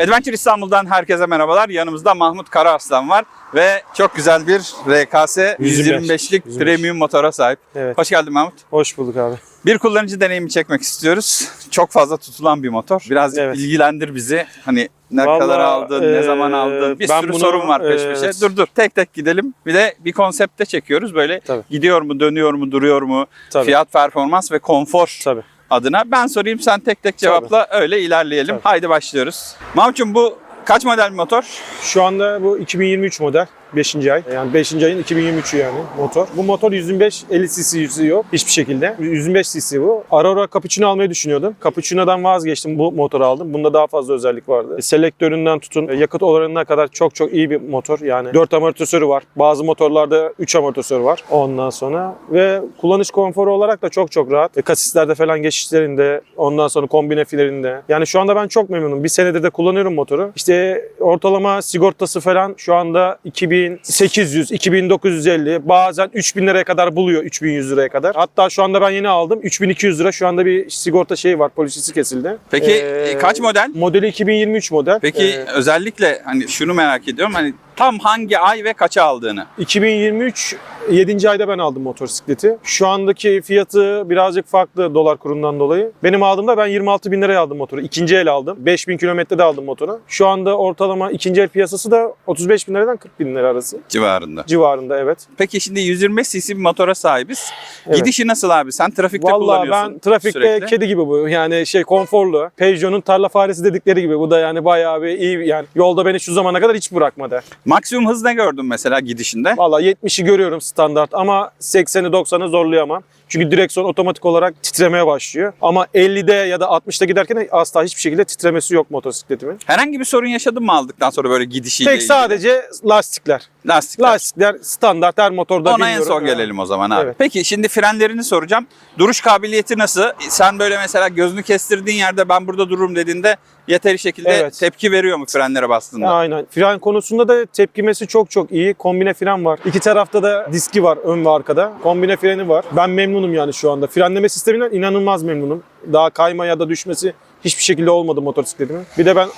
Adventure İstanbul'dan herkese merhabalar. Yanımızda Mahmut Karaaslan var ve çok güzel bir RKS 125'lik 125. premium motora sahip. Evet. Hoş geldin Mahmut. Hoş bulduk abi. Bir kullanıcı deneyimi çekmek istiyoruz. Çok fazla tutulan bir motor. Birazcık Evet. bilgilendir bizi. Hani ne Vallahi, kadar aldın, ne eee, zaman aldın? Bir sürü bunu, sorun var peş evet. peşe. Dur dur tek tek gidelim. Bir de bir konsepte çekiyoruz. Böyle Tabii. gidiyor mu, dönüyor mu, duruyor mu? Tabii. Fiyat, performans ve konfor Tabii. Adına. Ben sorayım sen tek tek cevapla öyle ilerleyelim. Tabii. Haydi başlıyoruz. Mahmut'cum bu kaç model bir motor? Şu anda bu 2023 model. 5. ay. Yani 5. ayın 2023'ü yani motor. Bu motor 125 50 cc yok hiçbir şekilde. 125 cc bu. Ara Cappuccino almayı düşünüyordum. Cappuccino'dan vazgeçtim. Bu motoru aldım. Bunda daha fazla özellik vardı. Selektöründen tutun e, yakıt oranına kadar çok çok iyi bir motor. Yani 4 amortisörü var. Bazı motorlarda 3 amortisör var. Ondan sonra ve kullanış konforu olarak da çok çok rahat. E, Kasislerde falan geçişlerinde ondan sonra kombine filerinde. Yani şu anda ben çok memnunum. Bir senedir de kullanıyorum motoru. İşte ortalama sigortası falan şu anda 2800, 2950 bazen 3000 liraya kadar buluyor 3100 liraya kadar. Hatta şu anda ben yeni aldım 3200 lira şu anda bir sigorta şeyi var polisisi kesildi. Peki Ee, e, kaç model? Modeli 2023 model. Peki Ee, özellikle hani şunu merak ediyorum. Hani tam hangi ay ve kaça aldığını. 2023 7. ayda ben aldım motosikleti. Şu andaki fiyatı birazcık farklı dolar kurundan dolayı. Benim aldığımda ben 26 bin liraya aldım motoru. İkinci el aldım. 5 bin kilometrede aldım motoru. Şu anda ortalama ikinci el piyasası da 35 bin liradan 40 bin lira arası civarında. civarında evet. Peki şimdi 125 cc bir motora sahibiz. Evet. Gidişi nasıl abi? Sen trafikte Vallahi kullanıyorsun ben trafikte sürekli. kedi gibi bu. Yani şey konforlu. Peugeot'un tarla faresi dedikleri gibi. Bu da yani bayağı bir iyi yani. Yolda beni şu zamana kadar hiç bırakmadı. Maksimum hız ne gördün mesela gidişinde? Vallahi 70'i görüyorum standart ama 80'i 90'ı zorlayamam. Çünkü direksiyon otomatik olarak titremeye başlıyor. Ama 50'de ya da 60'da giderken asla hiçbir şekilde titremesi yok motosikletimin. Herhangi bir sorun yaşadın mı aldıktan sonra böyle gidişiyle Tek ilgili? sadece lastikler. Lastikler. Lastikler standart her motorda Ona en son gelelim o zaman abi. Evet. Peki şimdi frenlerini soracağım. Duruş kabiliyeti nasıl? Sen böyle mesela gözünü kestirdiğin yerde ben burada dururum dediğinde yeteri şekilde Evet. tepki veriyor mu frenlere bastığında? Aynen. Fren konusunda da tepkimesi çok çok iyi. Kombine fren var. İki tarafta da diski var ön ve arkada. Kombine freni var. Ben memnunum yani şu anda. Frenleme sisteminden inanılmaz memnunum. Daha kayma ya da düşmesi hiçbir şekilde olmadı motosikletimin. Bir de ben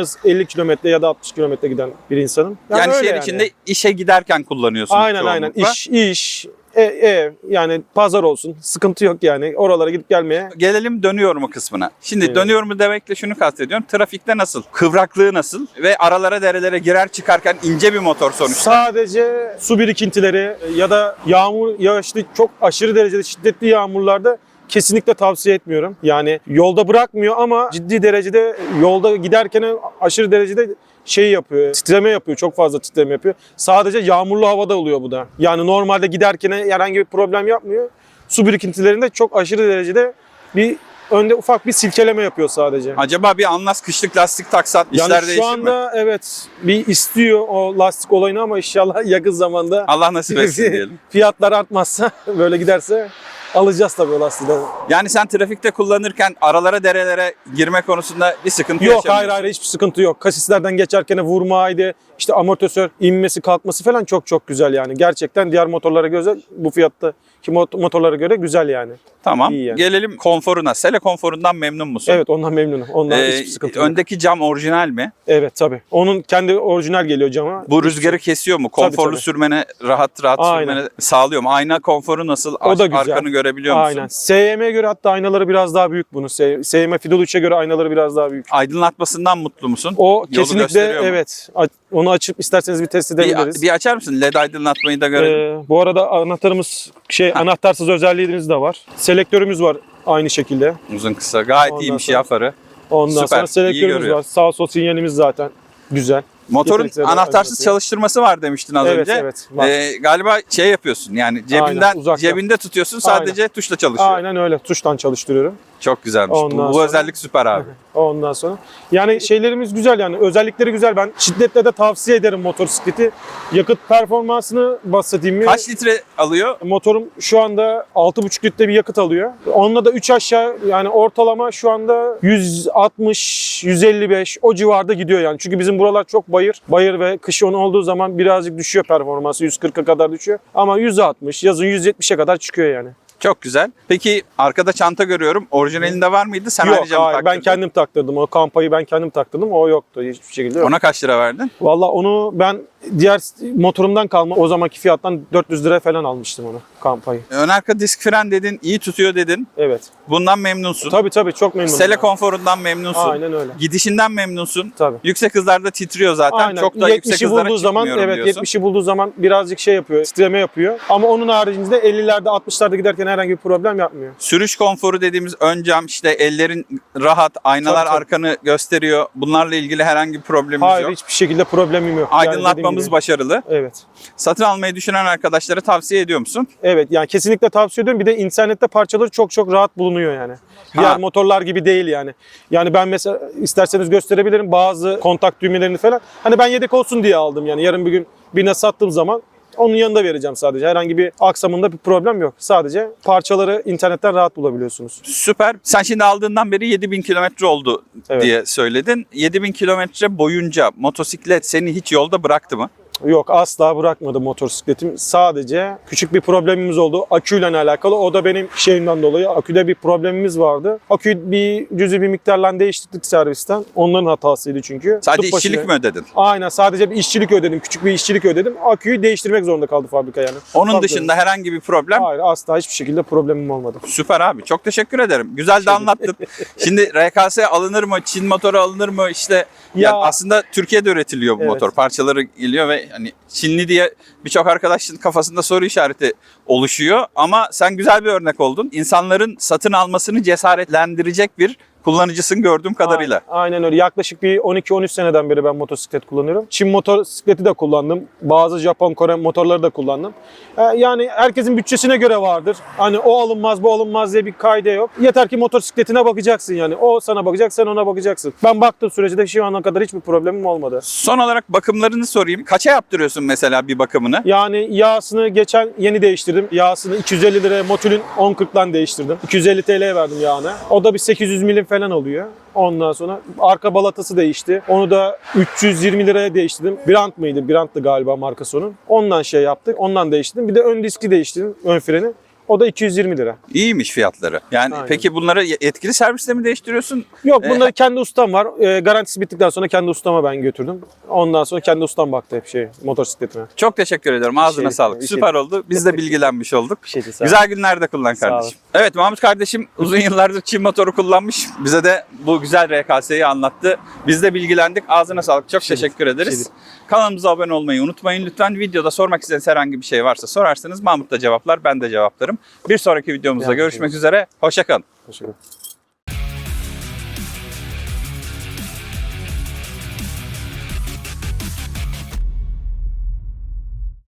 hız 50 km ya da 60 km giden bir insanım. Yani, öyle şehir içinde işe giderken kullanıyorsun. Aynen aynen. İş, iş, e, ev yani pazar olsun. Sıkıntı yok yani. Oralara gidip gelmeye Gelelim dönüyor mu kısmına. Şimdi Evet. dönüyor mu demekle şunu kastediyorum. Trafikte nasıl? Kıvraklığı nasıl? Ve aralara derelere girer çıkarken ince bir motor sonuçta. Sadece su birikintileri ya da yağmur yağışlı çok aşırı derecede şiddetli yağmurlarda kesinlikle tavsiye etmiyorum. Yani yolda bırakmıyor ama ciddi derecede yolda giderken aşırı derecede şey yapıyor, titreme yapıyor, çok fazla titreme yapıyor. Sadece yağmurlu havada oluyor bu da. Yani normalde giderken herhangi bir problem yapmıyor. Su birikintilerinde çok aşırı derecede bir önde ufak bir silkeleme yapıyor sadece. Acaba bir anlas kışlık lastik taksan Yani işler şu değişir mi? anda evet bir istiyor o lastik olayını ama inşallah yakın zamanda Allah nasip etsin diyelim. fiyatlar artmazsa böyle giderse alacağız tabii o lastiği. Yani sen trafikte kullanırken aralara derelere girme konusunda bir sıkıntı Yok yaşamıyorsun. hayır hayır hiçbir sıkıntı yok. Kasislerden geçerken vurmaydı, işte amortisör inmesi kalkması falan çok çok güzel yani. Gerçekten diğer motorlara göre bu fiyatta ki mot- motorlara göre güzel yani. Tamam. İyi yani. Gelelim konforuna. Sele konforundan memnun musun? Evet ondan memnunum. Ondan Ee, hiçbir sıkıntı yok. öndeki cam orijinal mi? Evet tabii. Onun kendi orijinal geliyor cama. Bu rüzgarı kesiyor mu? Konforlu tabii. sürmene, rahat rahat Aynen. sürmene sağlıyor mu? Ayna konforu nasıl? O da güzel. Arkanı görebiliyor musun? Aynen. SYM'ye göre hatta aynaları biraz daha büyük bunun. SYM Fidel 3'e göre aynaları biraz daha büyük. Aydınlatmasından mutlu musun? O Yolu kesinlikle evet. Onu açıp isterseniz bir test edebiliriz. Bir, bir açar mısın? LED aydınlatmayı da görelim. Ee, bu arada anahtarımız şey anahtarsız özelliğimiz de var. Selektörümüz var aynı şekilde. Uzun kısa. Gayet ondan iyiymiş sonra- ya farı. Ondan Süper, sonra selektörümüz var. Sağ sol sinyalimiz zaten güzel. Motorun anahtarsız çalıştırması var demiştin az Evet, önce. evet, var. Ee, galiba şey yapıyorsun yani cebinden uzaktan. cebinde tutuyorsun sadece tuşla çalışıyor. Aynen öyle. Tuştan çalıştırıyorum. Çok güzelmiş. Bu, Ondan bu sonra- özellik süper abi. Ondan sonra. Yani şeylerimiz güzel yani. Özellikleri güzel. Ben şiddetle de tavsiye ederim motosikleti. Yakıt performansını bahsedeyim mi? Kaç litre alıyor? Motorum şu anda 6,5 litre bir yakıt alıyor. Onunla da 3 aşağı yani ortalama şu anda 160, 155 o civarda gidiyor yani. Çünkü bizim buralar çok bayır. Bayır ve kış yoğun olduğu zaman birazcık düşüyor performansı. 140'a kadar düşüyor. Ama 160, yazın 170'e kadar çıkıyor yani. Çok güzel. Peki arkada çanta görüyorum. Orijinalinde var mıydı? Sen Yok ayrıca mı hayır, ben taktırdın? kendim taktırdım. O kampayı ben kendim taktırdım. O yoktu hiçbir şekilde yok. Ona kaç lira verdin? Valla onu ben diğer motorumdan kalma o zamanki fiyattan 400 lira falan almıştım onu kampayı. Ön arka disk fren dedin, iyi tutuyor dedin. Evet. Bundan memnunsun. Tabii tabii çok memnunum. Sele ya. konforundan memnunsun. Aynen öyle. Gidişinden memnunsun. Tabii. Yüksek hızlarda titriyor zaten. Aynen. Çok da yüksek 70'i hızlara bulduğu zaman evet diyorsun. 70'i bulduğu zaman birazcık şey yapıyor, titreme yapıyor. Ama onun haricinde 50'lerde 60'larda giderken herhangi bir problem yapmıyor. Sürüş konforu dediğimiz ön cam işte ellerin rahat, aynalar Tabii, tabii. arkanı gösteriyor. Bunlarla ilgili herhangi bir problemimiz Hayır yok. hiçbir şekilde problemim yok. Yani Dediğim gibi. başarılı. Evet. Satın almayı düşünen arkadaşlara tavsiye ediyor musun? Evet yani kesinlikle tavsiye ediyorum. Bir de internette parçaları çok çok rahat bulunuyor yani. Diğer Ha. motorlar gibi değil yani. Yani ben mesela isterseniz gösterebilirim bazı kontak düğmelerini falan. Hani ben yedek olsun diye aldım yani. Yarın bir gün birine sattığım zaman onun yanında vereceğim sadece. Herhangi bir aksamında bir problem yok. Sadece parçaları internetten rahat bulabiliyorsunuz. Süper. Sen şimdi aldığından beri 7000 kilometre oldu Evet. diye söyledin. 7000 kilometre boyunca motosiklet seni hiç yolda bıraktı mı? Yok asla bırakmadı motosikletim. Sadece küçük bir problemimiz oldu. Aküyle alakalı. O da benim şeyimden dolayı. Aküde bir problemimiz vardı. Aküyü bir cüzi bir miktarla değiştirdik servisten. Onların hatasıydı çünkü. Sadece Tut işçilik mi ödedin? Aynen sadece bir işçilik ödedim. Küçük bir işçilik ödedim. Aküyü değiştirmek zorunda kaldı fabrika yani. Onun Tabii. dışında herhangi bir problem Hayır asla hiçbir şekilde problemim olmadı. Süper abi. Çok teşekkür ederim. Güzel de Şey- anlattın. Şimdi RKS alınır mı? Çin motoru alınır mı? İşte ya, Ya- aslında Türkiye'de üretiliyor bu Evet. motor. Parçaları geliyor ve hani Çinli diye birçok arkadaşın kafasında soru işareti oluşuyor. Ama sen güzel bir örnek oldun. İnsanların satın almasını cesaretlendirecek bir kullanıcısın gördüğüm kadarıyla. Aynen, öyle. Yaklaşık bir 12-13 seneden beri ben motosiklet kullanıyorum. Çin motosikleti de kullandım. Bazı Japon, Kore motorları da kullandım. Ee, Yani herkesin bütçesine göre vardır. Hani o alınmaz, bu alınmaz diye bir kaide yok. Yeter ki motosikletine bakacaksın yani. O sana bakacak, sen ona bakacaksın. Ben baktığım sürece de şu ana kadar hiçbir problemim olmadı. Son olarak bakımlarını sorayım. Kaça yaptırıyorsun mesela bir bakımını? Yani yağsını geçen yeni değiştirdim. Yağsını 250 liraya Motul'ün 1040'dan değiştirdim. 250 TL'ye verdim yağını. O da bir 800 milim falan oluyor. Ondan sonra arka balatası değişti. Onu da 320 liraya değiştirdim. Brand mıydı? Brand'tı galiba markası onun. Ondan şey yaptık. Ondan değiştirdim. Bir de ön diski değiştirdim. Ön freni. O da 220 lira. İyiymiş fiyatları. Yani Aynen. peki bunları yetkili serviste mi değiştiriyorsun? Yok Ee, bunda kendi ustam var. Ee, garantisi bittikten sonra kendi ustama ben götürdüm. Ondan sonra kendi ustam baktı hep şey motosikletime. Çok teşekkür ederim. Ağzına şey- sağlık. şey Süper oldu. Biz de bilgilenmiş olduk. Bir şeydi Güzel günlerde kullan kardeşim. Evet Mahmut kardeşim uzun yıllardır Çin motoru kullanmış. Bize de bu güzel RKS'yi anlattı. Biz de bilgilendik. Ağzına sağlık. Çok şey teşekkür ederiz. şey. Kanalımıza abone olmayı unutmayın. Lütfen videoda sormak istediğiniz herhangi bir şey varsa sorarsanız Mahmut da cevaplar, ben de cevaplarım. Bir sonraki videomuzda görüşmek üzere. Hoşçakalın. Ederim.